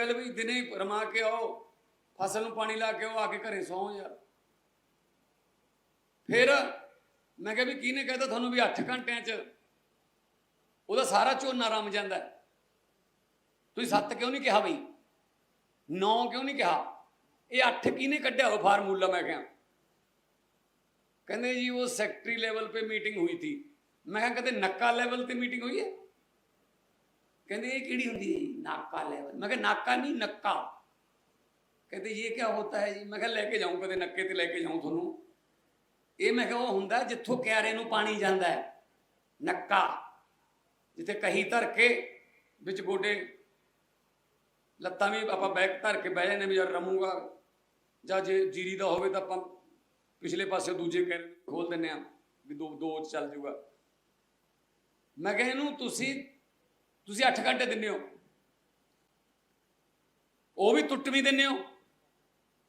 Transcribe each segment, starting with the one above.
ਗੱਲ ਵੀ ਦਿਨੇ ਰਮਾ ਕੇ ਆਓ, ਫਸਲ ਨੂੰ ਪਾਣੀ ਲਾ ਕੇ ਆਓ, ਆ ਕੇ ਘਰੇ ਸੌ ਯਾਰ। ਫਿਰ ਮੈਂ ਕਿਹਾ ਵੀ ਕਿਹਨੇ ਕਹਿੰਦਾ ਤੁਹਾਨੂੰ ਵੀ 8 ਘੰਟਿਆਂ 'ਚ ਉਹਦਾ ਸਾਰਾ ਝੋਨਾ ਰਮ ਜਾਂਦਾ ਤੁਸੀਂ ਸੱਤ ਕਿਉਂ ਨਹੀਂ ਕਿਹਾ ਬਈ? ਨੌ ਕਿਉਂ ਨਹੀਂ ਕਿਹਾ? ਇਹ 8 ਕਿਹਨੇ ਕੱਢਿਆ ਉਹ ਫਾਰਮੂਲਾ ਮੈਂ ਕਿਹਾ। ਕਹਿੰਦੇ ਜੀ, ਉਹ ਸੈਕਟਰੀ ਲੈਵਲ ਤੇ ਮੀਟਿੰਗ ਹੋਈ ਸੀ ਮੈਂ ਕਿਹਾ ਕਦੇ ਨੱਕਾ ਲੈਵਲ ਤੇ ਮੀਟਿੰਗ ਹੋਈ ਹੈ? ਕਹਿੰਦੇ ਇਹ ਕਿਹੜੀ ਹੁੰਦੀ ਹੈ ਜੀ? ਨਾਕਾ ਲੈਵਲ ਮੈਂ ਕਿਹਾ ਨਾਕਾ ਨਹੀਂ, ਨੱਕਾ। ਕਹਿੰਦੇ ਇਹ ਕੀ ਹੁੰਦਾ ਹੈ ਜੀ? ਮੈਂ ਕਿਹਾ ਲੈ ਕੇ ਜਾਊਂ ਕਦੇ ਨੱਕੇ ਤੇ ਲੈ ਕੇ ਜਾਊਂ ਤੁਹਾਨੂੰ। ਇਹ ਮੈਂ ਕਿਹਾ ਉਹ ਹੁੰਦਾ ਜਿੱਥੋਂ ਕਿਆਰੇ ਨੂੰ ਪਾਣੀ ਜਾਂਦਾ ਹੈ। ਨੱਕਾ। ਜਿੱਥੇ ਕਹੀ ਧਰ ਕੇ ਵਿੱਚ ਗੋਡੇ ਲੱਤਾਂ ਵੀ ਆਪਾਂ ਬੈਕ ਧਰ ਕੇ ਬਹਿ ਜਾਂਦੇ ਵੀ ਯਾਰ ਰਮੂਗਾ। ਜਾਂ ਜੇ ਜੀਰੀ ਦਾ ਹੋਵੇ ਤਾਂ ਆਪਾਂ ਪਿਛਲੇ ਪਾਸੇ ਦੂਜੇ ਕੈਰੇ ਖੋਲ ਦਿੰਨੇ ਆ ਵੀ ਦੋ ਦੋ ਚੱਲ ਜੂਗਾ। ਮੈਂ ਕਿਹਾ ਇਹਨੂੰ ਤੁਸੀਂ ਤੁਸੀਂ 8 ਘੰਟੇ ਦਿੰਦੇ ਹੋ। ਉਹ ਵੀ ਟੁੱਟ ਵੀ ਦਿੰਦੇ ਹੋ।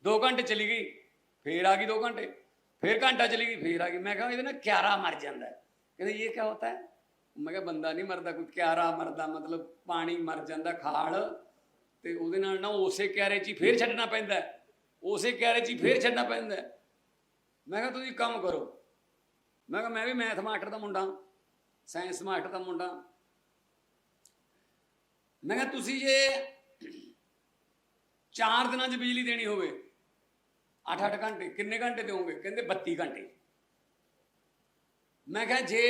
2 ਘੰਟੇ ਚਲੀ ਗਈ, ਫੇਰ ਆ ਗਈ 2 ਘੰਟੇ, ਫੇਰ ਘੰਟਾ ਚਲੀ ਗਈ, ਫੇਰ ਆ ਗਈ। ਮੈਂ ਕਿਹਾ ਇਹਦੇ ਨਾਲ ਕਿਆਰਾ ਮਰ ਜਾਂਦਾ ਕਹਿੰਦੇ ਇਹ ਕੀ ਹੁੰਦਾ ਹੈ? ਮੈਂ ਕਿਹਾ ਬੰਦਾ ਨਹੀਂ ਮਰਦਾ, ਕੋਈ ਕਿਆਰਾ ਮਰਦਾ, ਮਤਲਬ ਪਾਣੀ ਮਰ ਜਾਂਦਾ, ਖਾਲ। ਤੇ ਉਹਦੇ ਨਾਲ ਨਾ ਉਸੇ ਕਿਆਰੇ 'ਚ ਹੀ ਫੇਰ ਛੱਡਣਾ ਪੈਂਦਾ ਉਸੇ ਕਿਆਰੇ 'ਚ ਹੀ ਫੇਰ ਛੱਡਣਾ ਪੈਂਦਾ ਮੈਂ ਕਿਹਾ ਤੁਸੀਂ ਕੰਮ ਕਰੋ। ਮੈਂ ਕਿਹਾ ਮੈਂ ਵੀ ਮੈਥ ਮਾਸਟਰ ਦਾ ਮੁੰਡਾ ਸਾਇੰਸ ਮਾਸਟਰ ਦਾ ਮੁੰਡਾ ਮੈਂ ਕਿਹਾ ਤੁਸੀਂ ਜੇ 4 ਦਿਨਾਂ 'ਚ ਬਿਜਲੀ ਦੇਣੀ ਹੋਵੇ 8-8 ਘੰਟੇ, ਕਿੰਨੇ ਘੰਟੇ ਦਿਓਗੇ? ਕਹਿੰਦੇ 32 ਘੰਟੇ। ਮੈਂ ਕਿਹਾ ਜੇ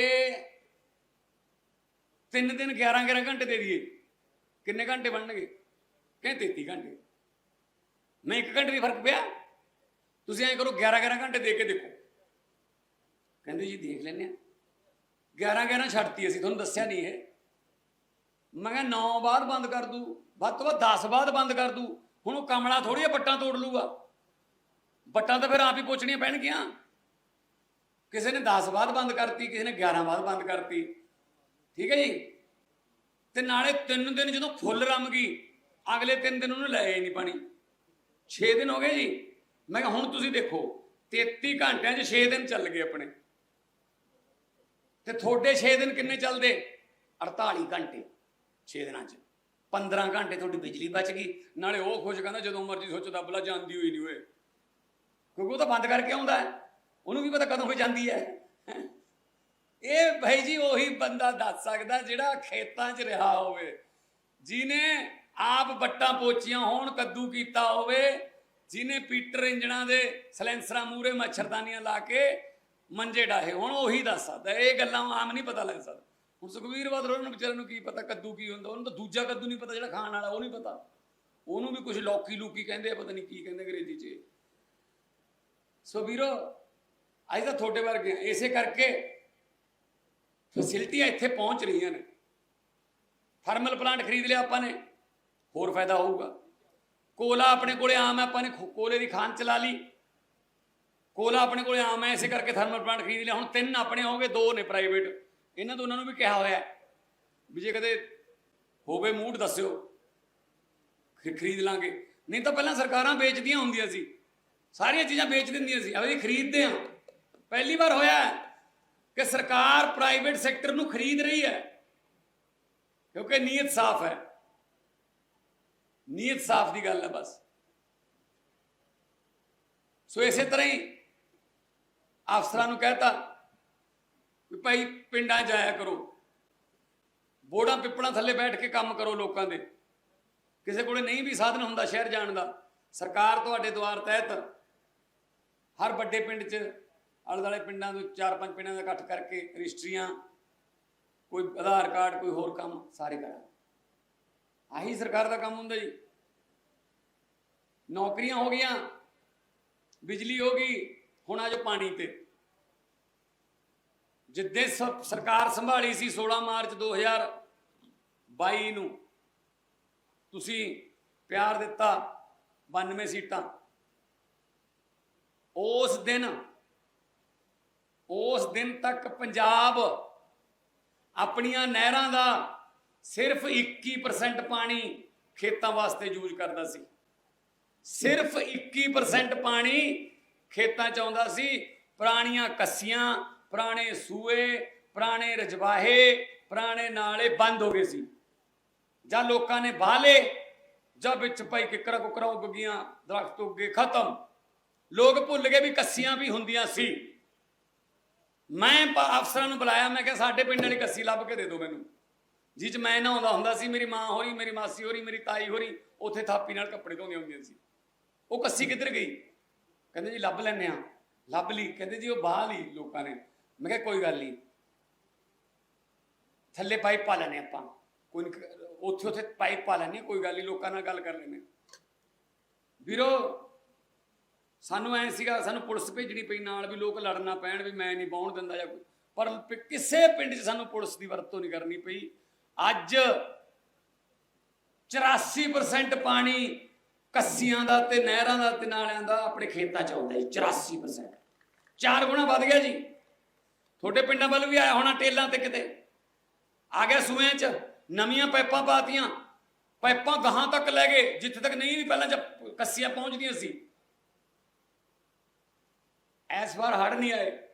3 ਦਿਨ 11-11 ਘੰਟੇ ਦੇ ਦਈਏ, ਕਿੰਨੇ ਘੰਟੇ ਬਣਨਗੇ? ਕਹਿੰਦੇ 33 ਘੰਟੇ। ਮੈਂ 1 ਘੰਟੇ ਦੀ ਫ਼ਰਕ ਪਿਆ? ਤੁਸੀਂ ਐਂ ਕਰੋ 11-11 ਘੰਟੇ ਦੇ ਕੇ ਦੇਖੋ। ਕਹਿੰਦੇ ਜੀ ਦੇਖ ਲੈਨੇ ਆ 11-11 ਛੱਡਤੀ ਅਸੀਂ, ਤੁਹਾਨੂੰ ਦੱਸਿਆ ਨਹੀਂ ਇਹ। ਮੈਂ ਕਿਹਾ 9 ਬਾਅਦ ਬੰਦ ਕਰ ਦੂ, ਵੱਧ ਤੋਂ ਵੱਧ 10 ਬਾਅਦ ਬੰਦ ਕਰ ਦੂ, ਹੁਣ ਉਹ ਕਮਲਾ ਥੋੜੀ ਬੱਟਾਂ ਤੋੜ ਲੂਗਾ। ਬੱਟਾਂ ਤਾਂ ਫਿਰ ਆਪ ਹੀ ਪੋਚਣੀਆਂ ਪੈਣਗੀਆਂ। ਕਿਸੇ ਨੇ 10 ਬਾਅਦ ਬੰਦ ਕਰਤੀ, ਕਿਸੇ ਨੇ 11 ਬਾਅਦ ਬੰਦ ਕਰਤੀ। ਠੀਕ ਹੈ ਜੀ? ਤੇ ਨਾਲੇ 3 ਦਿਨ ਜਦੋਂ ਫੁੱਲ ਰਮ ਗਈ, ਅਗਲੇ 3 ਦਿਨ ਉਹਨੂੰ ਲੈ ਨਹੀਂ ਪਾਣੀ। 6 ਦਿਨ ਹੋ ਗਏ ਜੀ। ਮੈਂ ਕਿਹਾ ਹੁਣ ਤੁਸੀਂ ਦੇਖੋ 33 ਘੰਟਿਆਂ 'ਚ 6 ਦਿਨ ਚੱਲ ਗਏ ਆਪਣੇ। ਤੇ ਤੁਹਾਡੇ 6 ਦਿਨ ਕਿੰਨੇ ਚੱਲਦੇ? 48 ਘੰਟੇ। 6 ਦਿਨਾਂ 'ਚ। 15 ਘੰਟੇ ਤੁਹਾਡੀ ਬਿਜਲੀ ਬਚ ਗਈ। ਨਾਲੇ ਉਹ ਖੁਸ਼ ਕਹਿੰਦਾ, ਜਦੋਂ ਮਰਜ਼ੀ ਸੋਚੋ ਦੱਬਲਾ ਜਾਂਦੀ ਹੋਈ ਨਹੀਂ ਓਏ। ਕਿਉਂਕਿ ਉਹ ਤਾਂ ਬੰਦ ਕਰਕੇ ਆਉਂਦਾ ਹੈ। ਉਹਨੂੰ ਵੀ ਪਤਾ ਕਦੋਂ ਹੋ ਜਾਂਦੀ ਹੈ। ਇਹ ਭਾਈ ਜੀ ਉਹੀ ਬੰਦਾ ਦੱਸ ਸਕਦਾ ਜਿਹੜਾ ਖੇਤਾਂ 'ਚ ਰਿਹਾ ਹੋਵੇ। ਜਿਨੇ ਆਪ ਬੱਟਾਂ ਪੋਚੀਆਂ ਹੋਣ, ਕੱਦੂ ਕੀਤਾ ਹੋਵੇ ਜਿਨੇ ਪੀਟਰ ਇੰਜਣਾਂ ਦੇ ਸਲੈਂਸਰਾਂ ਮੂਰੇ ਮੱਛਰਦਾਨੀਆਂ ਲਾ ਕੇ ਮੰਜੇ ਡਾਹੇ ਹੁਣ, ਉਹੀ ਦੱਸ ਸਕਦਾ। ਇਹ ਗੱਲਾਂ ਆਮ ਨਹੀਂ ਪਤਾ ਲੱਗ ਸਕਦਾ। ਹੁਣ ਸੁਖਵੀਰ ਬਾਦਲ ਉਹਨਾਂ ਨੂੰ ਵਿਚਾਰਿਆਂ ਨੂੰ ਕੀ ਪਤਾ ਕੱਦੂ ਕੀ ਹੁੰਦਾ, ਉਹਨੂੰ ਤਾਂ ਦੂਜਾ ਕੱਦੂ ਨਹੀਂ ਪਤਾ ਜਿਹੜਾ ਖਾਣ ਵਾਲਾ, ਉਹ ਨਹੀਂ ਪਤਾ। ਉਹਨੂੰ ਵੀ ਕੁਝ ਲੌਕੀ ਲੂਕੀ ਕਹਿੰਦੇ ਆ, ਪਤਾ ਨਹੀਂ ਕੀ ਕਹਿੰਦੇ ਅੰਗਰੇਜ਼ੀ 'ਚ। ਸੋ ਵੀਰੋ ਅੱਜ ਤਾਂ ਤੁਹਾਡੇ ਵਰਗੇ ਆ। ਇਸੇ ਕਰਕੇ ਫੈਸਿਲਿਟੀਆਂ ਇੱਥੇ ਪਹੁੰਚ ਰਹੀਆਂ ਨੇ। ਥਰਮਲ ਪਲਾਂਟ ਖਰੀਦ ਲਿਆ ਆਪਾਂ ਨੇ, ਹੋਰ ਫਾਇਦਾ ਹੋਊਗਾ। ਕੋਲਾ ਆਪਣੇ ਕੋਲੇ ਆਮ ਹੈ ਆਪਾਂ ਨੇ ਕੋਲੇ ਦੀ ਖਾਨ ਚਲਾ ਲਈ। ਕੋਲਾ ਆਪਣੇ ਕੋਲੇ ਆਮ ਹੈ ਇਸੇ ਕਰਕੇ ਥਰਮਲ ਪਲਾਂਟ ਖਰੀਦ ਲਿਆ। ਹੁਣ ਤਿੰਨ ਆਪਣੇ ਹੋਗੇ ਦੋ ਨੇ ਪ੍ਰਾਈਵੇਟ ਇਹਨਾਂ ਦੋਨਾਂ ਨੂੰ ਵੀ ਕਿਹਾ ਹੋਇਆ ਵੀ ਜੇ ਕਦੇ ਹੋਵੇ ਮੂਡ ਦੱਸਿਓ ਖਰੀਦ ਲਾਂਗੇ। ਨਹੀਂ ਤਾਂ ਪਹਿਲਾਂ ਸਰਕਾਰਾਂ ਵੇਚਦੀਆਂ ਹੁੰਦੀਆਂ ਸੀ। ਸਾਰੀਆਂ ਚੀਜ਼ਾਂ ਵੇਚ ਦਿੰਦੀਆਂ ਸੀ। ਅਸੀਂ ਖਰੀਦਦੇ ਹਾਂ। ਪਹਿਲੀ ਵਾਰ ਹੋਇਆ ਕਿ ਸਰਕਾਰ ਪ੍ਰਾਈਵੇਟ ਸੈਕਟਰ ਨੂੰ ਖਰੀਦ ਰਹੀ ਹੈ। ਕਿਉਂਕਿ ਨੀਅਤ ਸਾਫ਼ ਹੈ। ਨੀਅਤ ਸਾਫ਼ ਦੀ ਗੱਲ ਹੈ ਬਸ। ਸੋ ਇਸੇ ਤਰ੍ਹਾਂ ਹੀ ਅਫਸਰਾਂ ਨੂੰ ਕਹਿਤਾ ਵੀ ਭਾਈ ਪਿੰਡਾਂ ਜਾਇਆ ਕਰੋ। ਬੋੜਾਂ ਪਿੱਪਲਾਂ ਥੱਲੇ ਬੈਠ ਕੇ ਕੰਮ ਕਰੋ ਲੋਕਾਂ ਦੇ। ਕਿਸੇ ਕੋਲੇ ਨਹੀਂ ਵੀ ਸਾਧਨ ਹੁੰਦਾ ਸ਼ਹਿਰ ਜਾਣ ਦਾ। ਸਰਕਾਰ ਤੁਹਾਡੇ ਦੁਆਰ ਤਹਿਤ ਹਰ ਵੱਡੇ ਪਿੰਡ 'ਚ ਆਲੇ ਦੁਆਲੇ ਪਿੰਡਾਂ ਤੋਂ ਚਾਰ ਪੰਜ ਪਿੰਡਾਂ ਦਾ ਇਕੱਠ ਕਰਕੇ ਰਜਿਸਟਰੀਆਂ, ਕੋਈ ਆਧਾਰ ਕਾਰਡ, ਕੋਈ ਹੋਰ ਕੰਮ, ਸਾਰੇ ਕਰਾਂ ਆਹੀ ਸਰਕਾਰ ਦਾ ਕੰਮ ਹੁੰਦਾ ਜੀ। ਨੌਕਰੀਆਂ ਹੋ ਗਈਆਂ, ਬਿਜਲੀ ਹੋ ਗਈ, ਹੁਣ ਆ ਜੋ ਪਾਣੀ ਤੇ। ਜਿੱਦੇ ਸ- ਸਰਕਾਰ ਸੰਭਾਲੀ ਸੀ 16 ਮਾਰਚ 2022 ਨੂੰ, ਤੁਸੀਂ ਪਿਆਰ ਦਿੱਤਾ 92 ਸੀਟਾਂ। ਉਸ ਦਿਨ ਉਸ ਦਿਨ ਤੱਕ ਪੰਜਾਬ ਆਪਣੀਆਂ ਨਹਿਰਾਂ ਦਾ ਸਿਰਫ 21% ਪਾਣੀ ਖੇਤਾਂ ਵਾਸਤੇ ਯੂਜ਼ ਕਰਦਾ ਸੀ। ਸਿਰਫ 21% ਪਾਣੀ ਖੇਤਾਂ ਚ ਆਉਂਦਾ ਸੀ, ਪੁਰਾਣੀਆਂ ਕੱਸੀਆਂ ਪੁਰਾਣੇ ਸੂਏ, ਪੁਰਾਣੇ ਰਜਵਾਹੇ, ਪੁਰਾਣੇ ਨਾਲੇ ਬੰਦ ਹੋ ਗਏ ਸੀ। ਜਾਂ ਲੋਕਾਂ ਨੇ ਵਾਹ ਜਾਂ ਵਿੱਚ ਭਾਈ ਕਿਕਰਾ ਕੁਕਰਾ ਉੱਗ ਗਈਆਂ, ਦਰਖਤ ਉੱਗੇ ਖਤਮ। ਲੋਕ ਭੁੱਲ ਗਏ ਵੀ ਕੱਸੀਆਂ ਵੀ ਹੁੰਦੀਆਂ ਸੀ। ਮੈਂ ਅਫਸਰਾਂ ਨੂੰ ਬੁਲਾਇਆ, ਮੈਂ ਕਿਹਾ ਸਾਡੇ ਪਿੰਡ ਵਾਲੀ ਕੱਸੀ ਲੱਭ ਕੇ ਦੇ ਦਿਓ ਮੈਨੂੰ। ਜਿਹ ਚ ਮੈਂ ਨਾ ਆਉਂਦਾ ਹੁੰਦਾ ਸੀ, ਮੇਰੀ ਮਾਂ ਹੋਰੀ, ਮੇਰੀ ਮਾਸੀ ਹੋਰੀ, ਮੇਰੀ ਤਾਈ ਹੋਰੀ, ਉੱਥੇ ਥਾਪੀ ਨਾਲ ਕੱਪੜੇ ਧੋਂਦੀਆਂ ਹੁੰਦੀਆਂ ਸੀ। ਉਹ ਕੱਸੀ ਕਿੱਧਰ ਗਈ? ਕਹਿੰਦੇ ਜੀ, ਲੱਭ ਲੈਨੇ ਆ ਲੱਭ ਲਈ। ਕਹਿੰਦੇ ਜੀ, ਉਹ ਬਾਹ ਲਈ ਲੋਕਾਂ ਨੇ। ਮੈਂ ਕਿਹਾ ਕੋਈ ਗੱਲ ਨਹੀਂ। ਥੱਲੇ ਪਾਈਪ ਪਾ ਲੈਨੇ ਆਪਾਂ। ਕੋਈ ਨੀ, ਉੱਥੇ ਉੱਥੇ ਪਾਈਪ ਪਾ ਲੈਨੇ ਕੋਈ ਗੱਲ ਨਹੀਂ ਲੋਕਾਂ ਨਾਲ ਗੱਲ ਕਰ ਲੈਨੇ ਵੀਰੋ ਸਾਨੂੰ ਐ ਸੀਗਾ ਸਾਨੂੰ ਪੁਲਿਸ ਭੇਜਣੀ ਪਈ ਨਾਲ ਵੀ ਲੋਕ ਲੜਨਾ ਪੈਣ ਵੀ ਮੈਂ ਨਹੀਂ ਬਾਉਣ ਦਿੰਦਾ ਜਾਂ ਕੋਈ। ਪਰ ਕਿਸੇ ਪਿੰਡ 'ਚ ਸਾਨੂੰ ਪੁਲਿਸ ਦੀ ਵਰਤੋਂ ਨਹੀਂ ਕਰਨੀ ਪਈ। ਅੱਜ 84% ਪਾਣੀ ਕੱਸੀਆਂ ਦਾ ਤੇ ਨਹਿਰਾਂ ਦਾ ਤੇ ਨਾਲਿਆਂ ਦਾ ਆਪਣੇ ਖੇਤਾਂ 'ਚ ਆਉਂਦਾ ਜੀ 84% ਚਾਰ ਗੁਣਾ ਵੱਧ ਗਿਆ ਜੀ। ਤੁਹਾਡੇ ਪਿੰਡਾਂ ਵੱਲ ਵੀ ਆਇਆ ਹੋਣਾ ਟੇਲਾਂ ਤੇ ਕਿਤੇ। ਆ ਗਿਆ ਸੂਆਂ 'ਚ, ਨਵੀਆਂ ਪਾਈਪਾਂ ਪਾਤੀਆਂ। ਪਾਈਪਾਂ ਗਾਹਾਂ ਤੱਕ ਲੈ ਗਏ, ਜਿੱਥੇ ਤੱਕ ਨਹੀਂ ਵੀ ਪਹਿਲਾਂ ਜਦ ਕੱਸੀਆਂ ਪਹੁੰਚਦੀਆਂ ਸੀ। ਇਸ ਵਾਰ ਹੜ ਨਹੀਂ ਆਏ।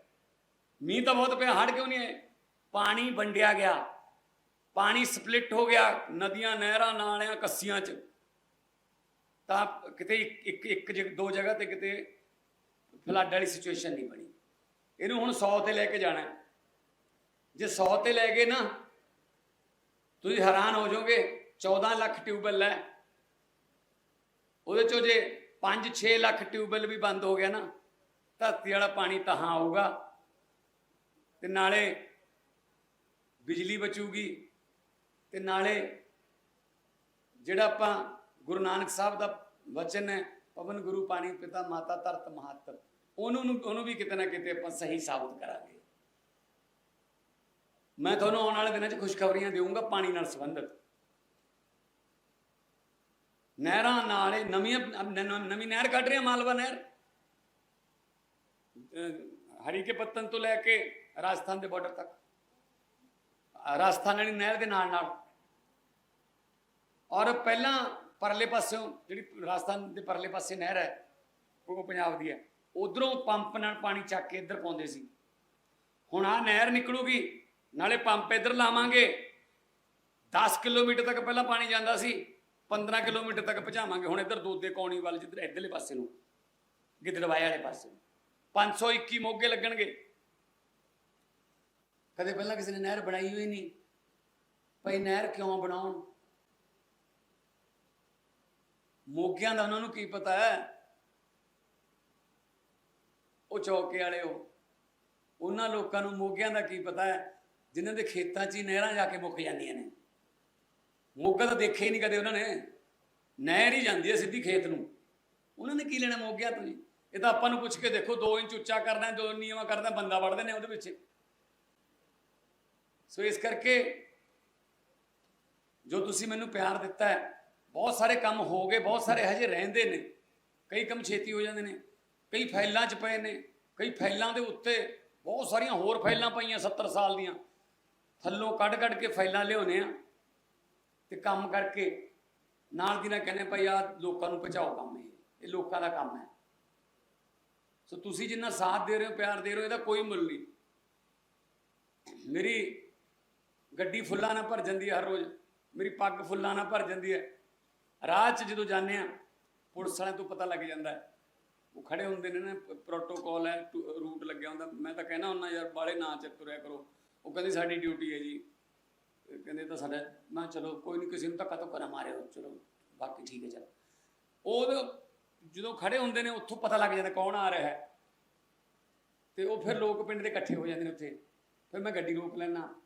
ਮੀਂਹ ਤਾਂ ਬਹੁਤ ਪਿਆ ਹੜ ਕਿਉਂ ਨਹੀਂ ਆਏ? ਪਾਣੀ ਵੰਡਿਆ ਗਿਆ। ਪਾਣੀ ਸਪਲਿਟ ਹੋ ਗਿਆ, ਨਦੀਆਂ, ਨਹਿਰਾਂ, ਨਾਲਿਆਂ, ਕੱਸੀਆਂ 'ਚ। ਤਾਂ ਕਿਤੇ ਇੱਕ ਇੱਕ ਇੱਕ ਦੋ ਜਗ੍ਹਾ ਤੇ ਕਿਤੇ ਫਲੱਡ ਵਾਲੀ ਸਿਚੁਏਸ਼ਨ ਨਹੀਂ ਬਣੀ। ਇਹਨੂੰ ਹੁਣ 100 ਤੇ ਲੈ ਕੇ ਜਾਣਾ। ਜੇ 100 ਤੇ ਲੈ ਗਏ ਨਾ, ਤੁਸੀਂ ਹੈਰਾਨ ਹੋ ਜਾਓਗੇ 14 ਲੱਖ ਟਿਊਬਵੈੱਲ ਹੈ। ਉਹਦੇ ਚੋਂ ਜੇ 5-6 ਲੱਖ ਟਿਊਬਵੈੱਲ ਵੀ ਬੰਦ ਹੋ ਗਿਆ ਨਾ, ਧਰਤੀ ਵਾਲਾ ਪਾਣੀ ਤਹਾਂ ਆਊਗਾ। ਤੇ ਨਾਲੇ ਬਿਜਲੀ ਬਚੂਗੀ। ਤੇ ਨਾਲੇ ਜਿਹੜਾ ਆਪਾਂ ਗੁਰੂ ਨਾਨਕ ਸਾਹਿਬ ਦਾ ਵਚਨ ਹੈ, ਪਵਨ ਗੁਰੂ ਪਾਣੀ ਪਿਤਾ ਮਾਤਾ ਧਰਤ ਮਹੱਤ ਉਹਨੂੰ ਨੂੰ- ਉਹਨੂੰ ਵੀ ਕਿਤੇ ਨਾ ਕਿਤੇ ਆਪਾਂ ਸਹੀ ਸਾਬਤ ਕਰਾਂਗੇ। ਮੈਂ ਤੁਹਾਨੂੰ ਆਉਣ ਵਾਲੇ ਦਿਨਾਂ 'ਚ ਖੁਸ਼ਖਬਰੀਆਂ ਦੇਵਾਂਗਾ ਪਾਣੀ ਨਾਲ ਸੰਬੰਧਿਤ। ਨਹਿਰਾਂ ਨਾਲੇ ਨਵੀਆਂ ਨਵੀਂ ਨਹਿਰ ਕੱਢ ਰਹੇ ਮਾਲਵਾ ਨਹਿਰ। ਅਹ ਹਰੀਕੇ ਪੱਤਨ ਤੋਂ ਲੈ ਕੇ ਰਾਜਸਥਾਨ ਦੇ ਬਾਰਡਰ ਤੱਕ। ਰਾਜਸਥਾਨ ਵਾਲੀ ਨਹਿਰ ਦੇ ਨਾਲ ਨਾਲ। ਔਰ ਪਹਿਲਾਂ ਪਰਲੇ ਪਾਸਿਓਂ ਜਿਹੜੀ ਰਾਜਸਥਾਨ ਦੇ ਪਰਲੇ ਪਾਸੇ ਨਹਿਰ ਹੈ, ਉਹ ਪੰਜਾਬ ਦੀ ਹੈ। ਉਧਰੋਂ ਪੰਪ ਨਾਲ ਪਾਣੀ ਚੱਕ ਕੇ ਇੱਧਰ ਪਾਉਂਦੇ ਸੀ। ਹੁਣ ਆ ਨਹਿਰ ਨਿਕਲੂਗੀ, ਨਾਲੇ ਪੰਪ ਇੱਧਰ ਲਾਵਾਂਗੇ। 10 ਕਿਲੋਮੀਟਰ ਤੱਕ ਪਹਿਲਾਂ ਪਾਣੀ ਜਾਂਦਾ ਸੀ 15 ਕਿਲੋਮੀਟਰ ਤੱਕ ਪਹੁੰਚਾਵਾਂਗੇ। ਹੁਣ ਇੱਧਰ ਦੋਦੇ ਕੌਣੀ ਵੱਲ, ਜਿੱਧਰ ਇੱਧਰਲੇ ਪਾਸੇ ਨੂੰ ਗਿੱਦੜਵਾਏ ਵਾਲੇ ਪਾਸੇ ਨੂੰ। 521 ਮੋਗੇ ਲੱਗਣਗੇ। ਕਦੇ ਪਹਿਲਾਂ ਕਿਸੇ ਨੇ ਨਹਿਰ ਬਣਾਈ ਹੋਈ ਨਹੀਂ। ਭਈ ਨਹਿਰ ਕਿਉਂ ਬਣਾਉਣ? ਮੋਗਿਆਂ ਦਾ ਉਹਨਾਂ ਨੂੰ ਕੀ ਪਤਾ ਹੈ? ਉਹ ਚੌਕੇ ਵਾਲੇ ਹੋ ਉਹਨਾਂ ਲੋਕਾਂ ਨੂੰ ਮੋਗਿਆਂ ਦਾ ਕੀ ਪਤਾ ਹੈ? ਜਿਨ੍ਹਾਂ ਦੇ ਖੇਤਾਂ 'ਚ ਹੀ ਨਹਿਰਾਂ ਜਾ ਕੇ ਮੁੱਕ ਜਾਂਦੀਆਂ ਨੇ। ਮੋਗਾ ਤਾਂ ਦੇਖਿਆ ਹੀ ਨਹੀਂ ਕਦੇ ਉਹਨਾਂ ਨੇ। ਨਹਿਰ ਹੀ ਜਾਂਦੀ ਹੈ ਸਿੱਧੀ ਖੇਤ ਨੂੰ। ਉਹਨਾਂ ਨੇ ਕੀ ਲੈਣਾ ਮੋਗਿਆ ਤੋਂ ਜੀ? ਇਹ ਤਾਂ ਆਪਾਂ ਨੂੰ ਪੁੱਛ ਕੇ ਦੇਖੋ 2 ਇੰਚ ਉੱਚਾ ਕਰਨਾ 2 ਨੀਵਾਂ ਕਰਨਾ ਬੰਦਾ ਵੜਦੇ ਨੇ ਉਹਦੇ ਵਿੱਚ। ਸੋ ਇਸ ਕਰਕੇ ਜੋ ਤੁਸੀਂ ਮੈਨੂੰ ਪਿਆਰ ਦਿੱਤਾ ਹੈ, ਬਹੁਤ ਸਾਰੇ ਕੰਮ ਹੋ ਗਏ, ਬਹੁਤ ਸਾਰੇ ਹਜੇ ਰਹਿੰਦੇ ਨੇ। ਕਈ ਕੰਮ ਛੇਤੀ ਹੋ ਜਾਂਦੇ ਨੇ। ਕਈ ਫਾਈਲਾਂ 'ਚ ਪਏ ਨੇ, ਕਈ ਫਾਈਲਾਂ ਦੇ ਉੱਤੇ ਬਹੁਤ ਸਾਰੀਆਂ ਹੋਰ ਫਾਈਲਾਂ ਪਈਆਂ 70 ਸਾਲ ਦੀਆਂ। ਥੱਲੋਂ ਕੱਢ ਕੱਢ ਕੇ ਫਾਈਲਾਂ ਲਿਆਉਨੇ ਆ ਤੇ ਕੰਮ ਕਰਕੇ ਨਾਲ ਦੀ ਨਾਲ ਕਹਿੰਦੇ ਭਾਈ ਆ ਲੋਕਾਂ ਨੂੰ ਪਹੁੰਚਾਓ ਕੰਮ ਇਹ ਇਹ ਲੋਕਾਂ ਦਾ ਕੰਮ ਹੈ। ਸੋ ਤੁਸੀਂ ਜਿੰਨਾ ਸਾਥ ਦੇ ਰਹੇ ਹੋ, ਪਿਆਰ ਦੇ ਰਹੇ ਹੋ, ਇਹਦਾ ਕੋਈ ਮੁੱਲ ਨਹੀਂ। ਮੇਰੀ ਗੱਡੀ ਫੁੱਲਾਂ ਨਾਲ ਭਰ ਜਾਂਦੀ ਹੈ ਹਰ ਰੋਜ਼, ਮੇਰੀ ਪੱਗ ਫੁੱਲਾਂ ਨਾਲ ਭਰ ਜਾਂਦੀ ਹੈ। ਰਾਹ 'ਚ ਜਦੋਂ ਜਾਂਦੇ ਆ ਪੁਲਿਸ ਵਾਲਿਆਂ ਤੋਂ ਪਤਾ ਲੱਗ ਜਾਂਦਾ ਹੈ। ਉਹ ਖੜੇ ਹੁੰਦੇ ਨੇ ਨਾ ਪ੍ਰੋਟੋਕੋਲ ਹੈ, ਟੂ- ਰੂਟ ਲੱਗਿਆ ਹੁੰਦਾ। ਮੈਂ ਤਾਂ ਕਹਿਣਾ ਹੁੰਦਾ, ਯਾਰ ਬਾਲੇ ਨਾ ਚ ਤੁਰਿਆ ਕਰੋ। ਉਹ ਕਹਿੰਦੇ, ਸਾਡੀ ਡਿਊਟੀ ਹੈ ਜੀ। ਕਹਿੰਦੇ ਤਾਂ ਸਾਡਾ, ਮੈਂ ਕਿਹਾ, ਚਲੋ, ਕੋਈ ਨਹੀਂ ਕਿਸੇ ਨੂੰ ਧੱਕਾ ਧੁੱਕਾ ਨਾ ਮਾਰਿਓ ਚਲੋ, ਬਾਕੀ ਠੀਕ ਹੈ, ਚਲ। ਉਹ ਜਦੋਂ ਖੜੇ ਹੁੰਦੇ ਨੇ, ਉੱਥੋਂ ਪਤਾ ਲੱਗ ਜਾਂਦਾ ਕੌਣ ਆ ਰਿਹਾ ਹੈ। ਤੇ ਉਹ ਫਿਰ ਲੋਕ ਪਿੰਡ ਦੇ ਇਕੱਠੇ ਹੋ ਜਾਂਦੇ ਨੇ ਉੱਥੇ। ਫਿਰ ਮੈਂ ਗੱਡੀ ਰੋਕ ਲੈਣਾ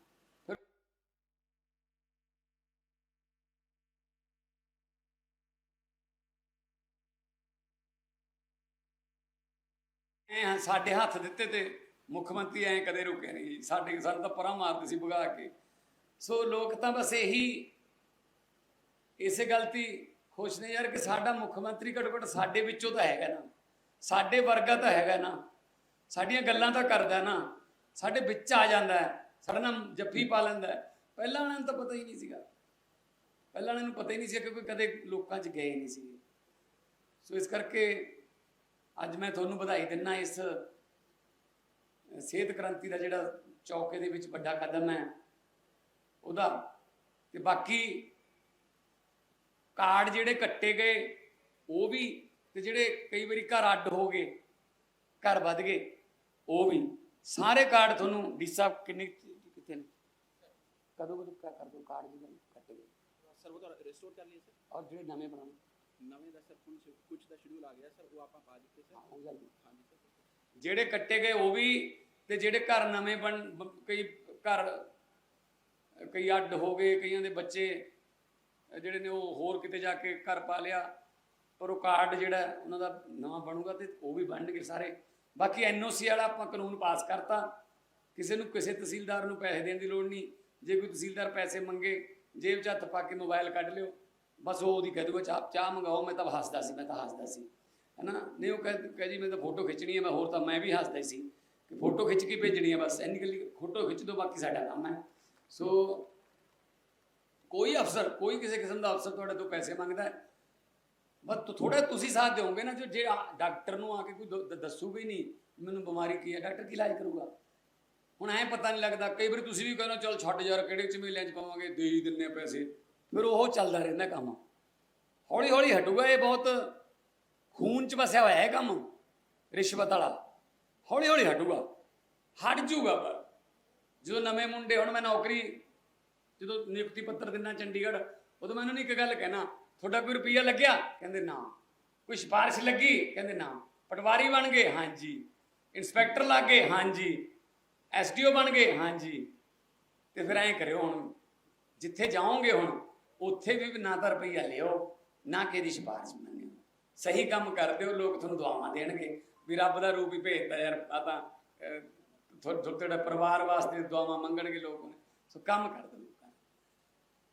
ਫਿਰ ਐ ਸਾਡੇ ਹੱਥ ਦਿੱਤੇ ਤੇ ਮੁੱਖ ਮੰਤਰੀ ਐ ਕਦੇ ਰੁਕੇ ਨਹੀਂ ਜੀ। ਸਾਡੇ ਤਾਂ ਪਰਾਂ ਮਾਰਦੇ ਸੀ ਭਗਾ ਕੇ। ਸੋ ਲੋਕ ਤਾਂ ਬਸ ਇਹੀ ਇਸੇ ਗਲਤੀ ਖੁਸ਼ ਨੇ ਯਾਰ ਕਿ ਸਾਡਾ ਮੁੱਖ ਮੰਤਰੀ ਘੱਟੋ ਘੱਟ ਸਾਡੇ ਵਿੱਚੋਂ ਤਾਂ ਹੈਗਾ ਨਾ। ਸਾਡੇ ਵਰਗਾ ਤਾਂ ਹੈਗਾ ਨਾ। ਸਾਡੀਆਂ ਗੱਲਾਂ ਤਾਂ ਕਰਦਾ ਨਾ। ਸਾਡੇ ਵਿੱਚ ਆ ਜਾਂਦਾ ਹੈ। ਸਾਡਾ ਨਾਮ ਜੱਫੀ ਪਾ ਲੈਂਦਾ ਪਹਿਲਾਂ ਉਹਨਾਂ ਨੂੰ ਤਾਂ ਪਤਾ ਹੀ ਨਹੀਂ ਸੀਗਾ। ਪਹਿਲਾਂ ਉਹਨਾਂ ਨੂੰ ਪਤਾ ਹੀ ਨਹੀਂ ਸੀ ਕਿਉਂਕਿ ਕਦੇ ਲੋਕਾਂ 'ਚ ਗਏ ਨਹੀਂ ਸੀ ਸੋ ਇਸ ਕਰਕੇ ਅੱਜ ਮੈਂ ਤੁਹਾਨੂੰ ਵਧਾਈ ਦਿੰਦਾ ਇਸ ਸਿਹਤ ਕ੍ਰਾਂਤੀ ਦਾ ਜਿਹੜਾ ਚੌਕੇ ਦੇ ਵਿੱਚ ਵੱਡਾ ਕਦਮ ਹੈ ਉਹਦਾ। ਤੇ ਬਾਕੀ ਕਾਰਡ ਜਿਹੜੇ ਕੱਟੇ ਗਏ ਉਹ ਵੀ ਤੇ ਜਿਹੜੇ ਕਈ ਵਾਰੀ ਘਰ ਅੱਡ ਹੋ ਗਏ ਘਰ ਵੱਧ ਗਏ ਉਹ ਵੀ। ਸਾਰੇ ਕਾਰਡ ਤੁਹਾਨੂੰ ਡੀ ਸਾਹਿਬ ਕਿੰਨੇ ਕਿੱਥੇ ਨੇ? ਕਦੋਂ ਕਦੋਂ ਕਰ ਦਿਓ ਕਾਰਡ ਜਿਹੜੇ ਕੱਟੇ ਗਏ। ਸਰ ਉਹ ਤਾਂ ਰਿਸਟੋਰ ਕਰ ਲਈਏ ਸਰ। ਔਰ ਜਿਹੜੇ ਨਵੇਂ ਬਣਾਉਣੇ। ਨਵੇਂ ਦਾ ਸਰ ਕੁਝ ਕੁਝ ਦਾ ਸ਼ਡਿਊਲ ਆ ਗਿਆ ਸਰ ਉਹ ਆਪਾਂ ਪਾ ਦਿੱਤੇ ਸਰ। ਉਹ ਜਲਦੀ ਹਾਂਜੀ ਸਰ। ਜਿਹੜੇ ਕੱਟੇ ਗਏ ਉਹ ਵੀ ਤੇ ਜਿਹੜੇ ਘਰ ਨਵੇਂ ਬਣ ਕਈ ਘਰ ਕਈ ਅੱਡ ਹੋ ਗਏ ਕਈਆਂ ਦੇ ਬੱਚੇ ਜਿਹੜੇ ਨੇ ਉਹ ਹੋਰ ਕਿਤੇ ਜਾ ਕੇ ਘਰ ਪਾ ਲਿਆ ਪਰ ਉਹ ਕਾਰਡ ਜਿਹੜਾ ਉਹਨਾਂ ਦਾ ਨਵਾਂ ਬਣੂਗਾ ਤੇ ਉਹ ਵੀ ਬਣਨਗੇ ਸਾਰੇ। ਬਾਕੀ ਐਨਓਸੀ ਵਾਲਾ ਆਪਾਂ ਕਾਨੂੰਨ ਪਾਸ ਕਰਤਾ। ਕਿਸੇ ਨੂੰ ਕਿਸੇ ਤਹਿਸੀਲਦਾਰ ਨੂੰ ਪੈਸੇ ਦੇਣ ਦੀ ਲੋੜ ਨਹੀਂ। ਜੇ ਕੋਈ ਤਹਿਸੀਲਦਾਰ ਪੈਸੇ ਮੰਗੇ ਜੇਬ 'ਚ ਹੱਥ ਪਾ ਕੇ ਮੋਬਾਈਲ ਕੱਢ ਲਿਓ। ਬਸ ਉਹ ਉਹਦੀ ਕਹਿ ਦੂਗਾ ਚਾਹ ਚਾਹ ਮੰਗਾਓ। ਮੈਂ ਤਾਂ ਹੱਸਦਾ ਸੀ ਮੈਂ ਤਾਂ ਹੱਸਦਾ ਸੀ। ਹੈਨਾ? ਨਹੀਂ ਉਹ ਕਹਿ ਕਹਿ ਜੀ ਮੈਂ ਤਾਂ ਫੋਟੋ ਖਿੱਚਣੀ ਹੈ ਮੈਂ ਹੋਰ ਤਾਂ ਮੈਂ ਵੀ ਹੱਸਦਾ ਹੀ ਸੀ ਕਿ ਫੋਟੋ ਖਿੱਚ ਕੇ ਭੇਜਣੀ ਹੈ ਬਸ। ਇੰਨੀ ਗੱਲ ਫੋਟੋ ਖਿੱਚ ਦੋ ਬਾਕੀ ਸਾਡਾ ਕੰਮ ਹੈ। ਸੋ ਕੋਈ ਅਫਸਰ ਕੋਈ ਕਿਸੇ ਕਿਸਮ ਦਾ ਅਫਸਰ ਤੁਹਾਡੇ ਤੋਂ ਪੈਸੇ ਮੰਗਦਾ ਹੈ? ਬਸ ਥੋੜਾ ਤੁਸੀਂ ਸਾਥ ਦਿਓਗੇ ਨਾ ਜੋ ਜੇ ਆ- ਡਾਕਟਰ ਨੂੰ ਆ ਕੇ ਕੋਈ ਦ- ਦ- ਦੱਸੂਗਾ ਹੀ ਨਹੀਂ ਮੈਨੂੰ ਬਿਮਾਰੀ ਕੀ ਹੈ? ਡਾਕਟਰ ਕੀ ਇਲਾਜ ਕਰੂਗਾ? ਹੁਣ ਐ ਪਤਾ ਨਹੀਂ ਲੱਗਦਾ। ਕਈ ਵਾਰੀ ਤੁਸੀਂ ਵੀ ਕਹਿੰਦੇ ਹੋ, ਚੱਲ ਛੱਡ ਯਾਰ ਕਿਹੜੇ ਝਮੇਲਿਆਂ 'ਚ ਪਾਵਾਂਗੇ? ਦੇ ਹੀ ਦਿੰਨੇ ਆ ਪੈਸੇ। ਫਿਰ ਉਹ ਚੱਲਦਾ ਰਹਿੰਦਾ ਕੰਮ। ਹੌਲੀ ਹੌਲੀ ਹਟੂਗਾ, ਇਹ ਬਹੁਤ ਖੂਨ 'ਚ ਵਸਿਆ ਹੋਇਆ ਹੈ ਕੰਮ, ਰਿਸ਼ਵਤ ਵਾਲਾ। ਹੌਲੀ ਹੌਲੀ ਹਟੂਗਾ, ਹਟ ਜੂਗਾ ਪਰ। ਜਦੋਂ ਨਵੇਂ ਮੁੰਡੇ ਹੁਣ, ਮੈਂ ਨੌਕਰੀ, ਜਦੋਂ ਨਿਯੁਕਤੀ ਪੱਤਰ ਦਿੰਦਾ ਚੰਡੀਗੜ੍ਹ, ਉਦੋਂ ਮੈਂ ਉਹਨਾਂ ਨੂੰ ਇੱਕ ਗੱਲ ਕਹਿਣਾ, ਤੁਹਾਡਾ ਕੋਈ ਰੁਪਈਆ ਲੱਗਿਆ? ਕਹਿੰਦੇ, ਨਾ। ਕੋਈ ਸਿਫਾਰਿਸ਼ ਲੱਗੀ? ਕਹਿੰਦੇ, ਨਾ। ਪਟਵਾਰੀ ਬਣ ਗਏ? ਹਾਂਜੀ। ਇਨਸਪੈਕਟਰ ਲੱਗ ਗਏ? ਹਾਂਜੀ। ਐਸਡੀਓ ਬਣ ਗਏ? ਹਾਂਜੀ। ਤੇ ਫਿਰ ਐਂ ਕਰਿਓ ਹੁਣ, ਜਿੱਥੇ ਜਾਓਗੇ ਹੁਣ ਉੱਥੇ ਵੀ ਨਾ ਤਾਂ ਰੁਪਈਆ ਲਿਓ ਨਾ ਕਿਹਦੀ ਦੀ ਸਿਫਾਰਿਸ਼ ਮੰਨਿਓ। ਸਹੀ ਕੰਮ ਕਰਦੇ ਹੋ ਲੋਕ ਤੁਹਾਨੂੰ ਦੁਆਵਾਂ ਦੇਣਗੇ। ਵੀ ਰੱਬ ਦਾ ਰੂਪ ਹੀ ਭੇਜਦਾ ਯਾਰ ਆ ਤਾਂ ਅਹ, ਥੋ- ਪਰਿਵਾਰ ਵਾਸਤੇ ਦੁਆਵਾਂ ਮੰਗਣਗੇ ਲੋਕ। ਸੋ ਕੰਮ ਕਰਦੇ ਲੋਕਾਂ ਦਾ।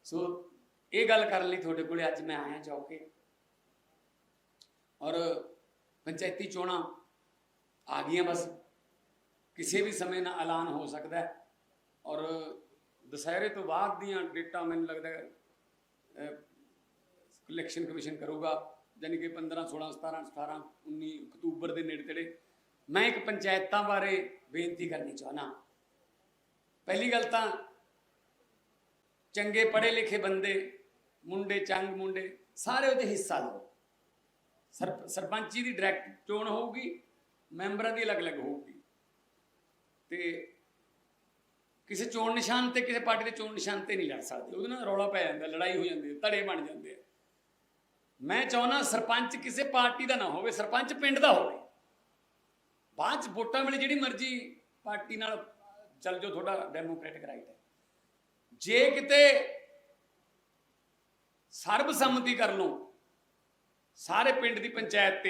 ਸੋ ਇਹ ਗੱਲ ਕਰਨ ਲਈ ਤੁਹਾਡੇ ਕੋਲੇ ਅੱਜ ਮੈਂ ਆਇਆ ਚੌਕੇ ਔਰ ਪੰਚਾਇਤੀ ਚੋਣਾਂ ਆ ਗਈਆਂ ਬਸ। ਕਿਸੇ ਵੀ ਸਮੇਂ ਨਾਲ ਐਲਾਨ ਹੋ ਸਕਦਾ। ਔਰ ਦੁਸਹਿਰੇ ਤੋਂ ਬਾਅਦ ਦੀਆਂ ਡੇਟਾਂ ਮੈਨੂੰ ਲੱਗਦਾ ਇਲੈਕਸ਼ਨ ਕਮਿਸ਼ਨ ਕਰੂਗਾ ਯਾਨੀ ਕਿ 15 16 17 18 19 ਅਕਤੂਬਰ ਦੇ ਨੇੜੇ ਤੇੜੇ। ਮੈਂ ਇੱਕ ਪੰਚਾਇਤਾਂ ਬਾਰੇ ਬੇਨਤੀ ਕਰਨੀ ਚਾਹਨਾ ਪਹਿਲੀ ਗੱਲ ਤਾਂ ਚੰਗੇ ਪੜ੍ਹੇ ਲਿਖੇ ਬੰਦੇ, ਮੁੰਡੇ, ਚੰਗ ਮੁੰਡੇ, ਸਾਰੇ ਉਹਦੇ ਹਿੱਸਾ ਲਓ। ਸਰ, ਸਰਪੰਚੀ ਦੀ ਡਾਇਰੈਕਟ ਚੋਣ ਹੋਊਗੀ, ਮੈਂਬਰਾਂ ਦੀ ਅਲੱਗ-ਅਲੱਗ ਹੋਊਗੀ। ਤੇ ਕਿਸੇ ਚੋਣ ਨਿਸ਼ਾਨ ਤੇ, ਕਿਸੇ ਪਾਰਟੀ ਦੇ ਚੋਣ ਨਿਸ਼ਾਨ ਤੇ ਨਹੀਂ ਲੜ ਸਕਦੇ। ਉਹਦੇ ਨਾਲ ਰੌਲਾ ਪੈ ਜਾਂਦਾ, ਲੜਾਈ ਹੋ ਜਾਂਦੀ ਹੈ, ਧੜੇ ਬਣ ਜਾਂਦੇ ਆ। ਮੈਂ ਚਾਹੁੰਦਾ ਸਰਪੰਚ ਕਿਸੇ ਪਾਰਟੀ ਦਾ ਨਾ ਹੋਵੇ, ਸਰਪੰਚ ਪਿੰਡ ਦਾ ਹੋਵੇ। ਬਾਅਦ ਚ ਵੋਟਾਂ ਵੇਲੇ ਜਿਹੜੀ ਮਰਜ਼ੀ ਪਾਰਟੀ ਨਾਲ ਚੱਲ ਜਾਓ, ਤੁਹਾਡਾ ਡੈਮੋਕ੍ਰੈਟਿਕ ਰਾਈਟ ਹੈ। ਜੇ ਕਿਤੇ ਸਰਬਸੰਮਤੀ ਕਰ ਲਓ, ਸਾਰੇ ਪਿੰਡ ਦੀ ਪੰਚਾਇਤ ਤੇ